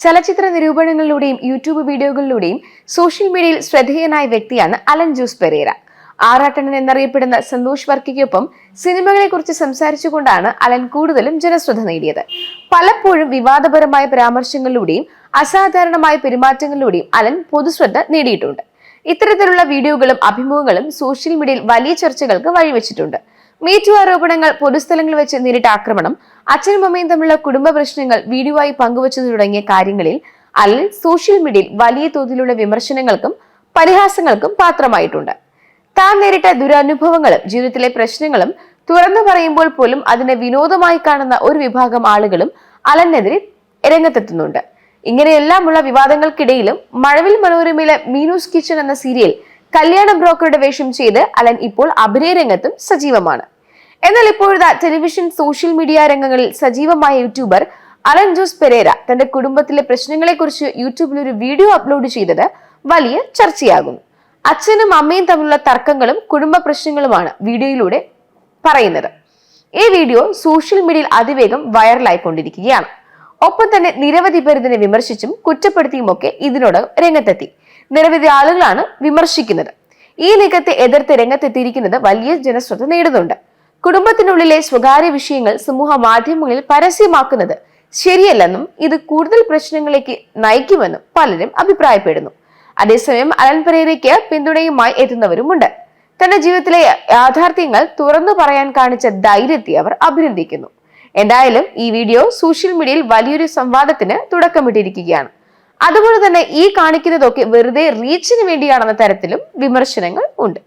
ചലച്ചിത്ര നിരൂപണങ്ങളിലൂടെയും YouTube വീഡിയോകളിലൂടെയും social മീഡിയയിൽ ശ്രദ്ധേയനായ വ്യക്തിയാണ് അലൻ ജൂസ് പെരേര. ആറാട്ടണൻ എന്നറിയപ്പെടുന്ന സന്തോഷ് വർക്കിക്കൊപ്പം സിനിമകളെ കുറിച്ച് സംസാരിച്ചുകൊണ്ടാണ് അലൻ കൂടുതലും ജനശ്രദ്ധ നേടിയത്. പലപ്പോഴും വിവാദപരമായ പരാമർശങ്ങളിലൂടെയും അസാധാരണമായ പെരുമാറ്റങ്ങളിലൂടെയും അലൻ പൊതുശ്രദ്ധ നേടിയിട്ടുണ്ട്. ഇത്തരത്തിലുള്ള വീഡിയോകളും അഭിമുഖങ്ങളും സോഷ്യൽ മീഡിയയിൽ വലിയ ചർച്ചകൾക്ക് വഴിവെച്ചിട്ടുണ്ട്. മീറ്റു ആരോപണങ്ങൾ പൊതുസ്ഥലങ്ങളിൽ വെച്ച് നേരിട്ട ആക്രമണം അച്ഛനും അമ്മയും തമ്മിലുള്ള കുടുംബ പ്രശ്നങ്ങൾ വീഡിയോ ആയി പങ്കുവച്ചത് തുടങ്ങിയ കാര്യങ്ങളിൽ അലൻ സോഷ്യൽ മീഡിയയിൽ വലിയ തോതിലുള്ള വിമർശനങ്ങൾക്കും പരിഹാസങ്ങൾക്കും പാത്രമായിട്ടുണ്ട്. താൻ നേരിട്ട ദുരനുഭവങ്ങളും ജീവിതത്തിലെ പ്രശ്നങ്ങളും തുറന്നു പറയുമ്പോൾ പോലും അതിനെ വിനോദമായി കാണുന്ന ഒരു വിഭാഗം ആളുകളും അലനെതിരെ രംഗത്തെത്തുന്നുണ്ട്. ഇങ്ങനെയെല്ലാമുള്ള വിവാദങ്ങൾക്കിടയിലും മഴവിൽ മനോരമയിലെ മീനൂസ് കിച്ചൺ എന്ന സീരിയൽ കല്യാണ ബ്രോക്കറുടെ വേഷം ചെയ്ത് അലൻ ഇപ്പോൾ അഭിനയ രംഗത്തും സജീവമാണ്. എന്നാൽ ഇപ്പോഴത്തെ ടെലിവിഷൻ സോഷ്യൽ മീഡിയ രംഗങ്ങളിൽ സജീവമായ യൂട്യൂബർ അലൻ ജോസ് പെരേര തന്റെ കുടുംബത്തിലെ പ്രശ്നങ്ങളെക്കുറിച്ച് യൂട്യൂബിൽ ഒരു വീഡിയോ അപ്ലോഡ് ചെയ്തത് വലിയ ചർച്ചയാകുന്നു. അച്ഛനും അമ്മയും തമ്മിലുള്ള തർക്കങ്ങളും കുടുംബ പ്രശ്നങ്ങളുമാണ് വീഡിയോയിലൂടെ പറയുന്നത്. ഈ വീഡിയോ സോഷ്യൽ മീഡിയയിൽ അതിവേഗം വൈറലായിക്കൊണ്ടിരിക്കുകയാണ്. ഒപ്പം തന്നെ നിരവധി പേർ ഇതിനെ വിമർശിച്ചും കുറ്റപ്പെടുത്തിയുമൊക്കെ ഇതിനോട് രംഗത്തെത്തി. നിരവധി ആളുകളാണ് വിമർശിക്കുന്നത്. ഈ നീക്കത്തെ എതിർത്ത് രംഗത്തെത്തിയിരിക്കുന്നത് വലിയ ജനശ്രദ്ധ നേടുന്നുണ്ട്. കുടുംബത്തിനുള്ളിലെ സ്വകാര്യ വിഷയങ്ങൾ സമൂഹ മാധ്യമങ്ങളിൽ പരസ്യമാക്കുന്നത് ശരിയല്ലെന്നും ഇത് കൂടുതൽ പ്രശ്നങ്ങളിലേക്ക് നയിക്കുമെന്നും പലരും അഭിപ്രായപ്പെടുന്നു. അതേസമയം അലൻ പെരേരയ്ക്ക് പിന്തുണയുമായി എത്തുന്നവരുമുണ്ട്. തന്റെ ജീവിതത്തിലെ യാഥാർത്ഥ്യങ്ങൾ തുറന്നു പറയാൻ കാണിച്ച ധൈര്യത്തെ അവർ അഭിനന്ദിക്കുന്നു. എന്തായാലും ഈ വീഡിയോ സോഷ്യൽ മീഡിയയിൽ വലിയൊരു സംവാദത്തിന് തുടക്കമിട്ടിരിക്കുകയാണ്. അതുപോലെ തന്നെ ഈ കാണിക്കുന്നതൊക്കെ വെറുതെ റീച്ചിന് വേണ്ടിയാണെന്ന തരത്തിലും വിമർശനങ്ങൾ ഉണ്ട്.